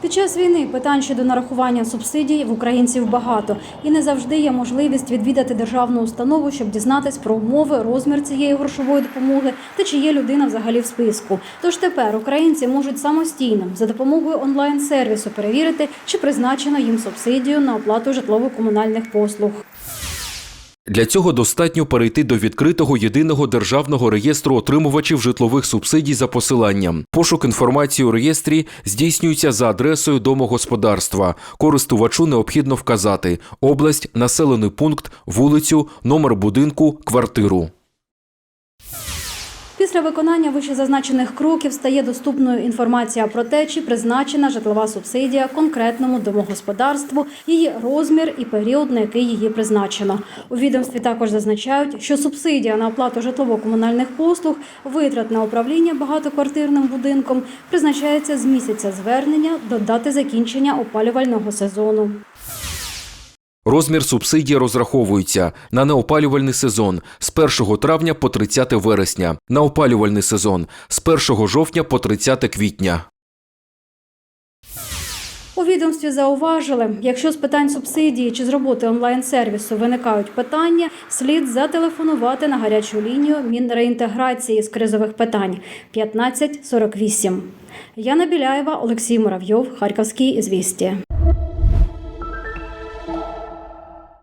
Під час війни питань щодо нарахування субсидій в українців багато, і не завжди є можливість відвідати державну установу, щоб дізнатись про умови, розмір цієї грошової допомоги та чи є людина взагалі в списку. Тож тепер українці можуть самостійно за допомогою онлайн-сервісу перевірити, чи призначено їм субсидію на оплату житлово-комунальних послуг. Для цього достатньо перейти до відкритого єдиного державного реєстру отримувачів житлових субсидій за посиланням. Пошук інформації у реєстрі здійснюється за адресою домогосподарства. Користувачу необхідно вказати область, населений пункт, вулицю, номер будинку, квартиру. Після виконання вищезазначених кроків стає доступною інформація про те, чи призначена житлова субсидія конкретному домогосподарству, її розмір і період, на який її призначено. У відомстві також зазначають, що субсидія на оплату житлово-комунальних послуг, витрат на управління багатоквартирним будинком призначається з місяця звернення до дати закінчення опалювального сезону. Розмір субсидії розраховується на неопалювальний сезон з 1 травня по 30 вересня, на опалювальний сезон з 1 жовтня по 30 квітня. У відомстві зауважили, якщо з питань субсидії чи з роботи онлайн-сервісу виникають питання, слід зателефонувати на гарячу лінію Мінреінтеграції з кризових питань 1548. Яна Біляєва, Олексій Муравйов, Харківські ізвісті.